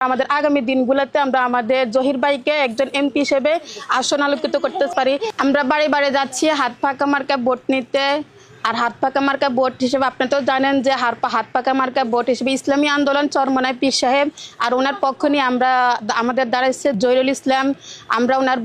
আমাদের আগামী দিনগুলোতে আমরা আমাদের জহির ভাইকে একজন এমপি হিসেবে আসন আলোকিত করতে পারি। আমরা বাড়ি বাড়ি যাচ্ছি, হাত ফাঁকা মার্কা ভোট নিতে। আর হাত পাকা মার্কা ভোট হিসেবে আপনি তো জানেন যে হাত পাকা মার্কা ভোট হিসেবে ইসলামী আন্দোলন চরমনায় পীর সাহেব আর ওনার পক্ষ নিয়ে আমরা আমাদের এসছে জহিরুল ইসলাম। আমরা ওনার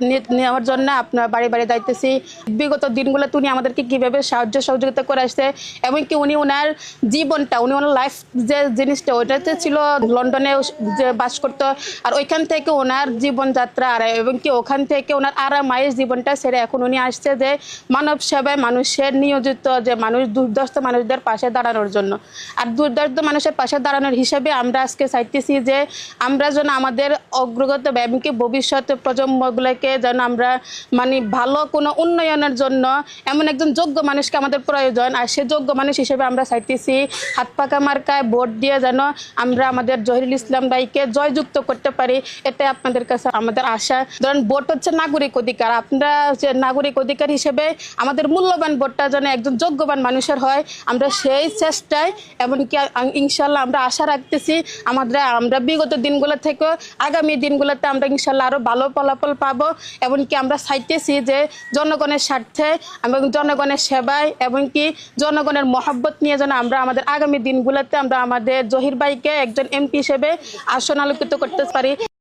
নি- নেওয়ার জন্য আপনার বাড়ি বাড়ি যাইতেছি। বিগত দিনগুলো উনি আমাদেরকে কীভাবে সাহায্য সহযোগিতা করে আসছে এবং কি উনি ওনার জীবনটা, উনি ওনার লাইফ যে জিনিসটা, ওইটাতে ছিল লন্ডনে যে বাস করতো। আর ওইখান থেকে ওনার জীবনযাত্রা আর এবং কি ওখান থেকে ওনার আরামায়ের জীবনটা সেরে এখন উনি আসছে যে মানব সেবায় মানুষের নিয়োজিত যে মানুষ, দুর্দস্ত মানুষদের পাশে দাঁড়ানোর জন্য। আর দুর্দস্ত মানুষের পাশে দাঁড়ানোর হিসেবে আমরা আজকে চাইতেছি যে আমরা যেন আমাদের অগ্রগত বা এমনকি ভবিষ্যৎ প্রজন্মগুলোকে যেন আমরা মানে ভালো কোনো উন্নয়নের জন্য এমন একজন যোগ্য মানুষকে আমাদের প্রয়োজন। আর সে যোগ্য মানুষ হিসেবে আমরা চাইতেছি হাত পাকা মার্কায় ভোট দিয়ে যেন আমরা আমাদের জহিরুল ইসলাম ভাইকে জয়যুক্ত করতে পারি। এতে আপনাদের কাছে আমাদের আশা। ধরেন ভোট হচ্ছে নাগরিক অধিকার। আপনারা যে নাগরিক অধিকার হিসেবে আমাদের মূল্যবান ভোটটা যেন একজন যোগ্যবান মানুষের হয়, আমরা সেই চেষ্টায়, এমনকি ইনশাল্লাহ আমরা আশা রাখতেছি, আমাদের, আমরা বিগত দিনগুলো থেকে আগামী দিনগুলোতে আমরা ইনশাল্লাহ আরও ভালো ফলাফল পাবো। এমনকি আমরা চাইতেছি যে জনগণের স্বার্থে এবং জনগণের সেবায়, এমনকি জনগণের মহব্বত নিয়ে যেন আমরা আমাদের আগামী দিনগুলোতে আমরা আমাদের জহির ভাইকে একজন এমপি হিসেবে আসন আলোকিত করতে পারি।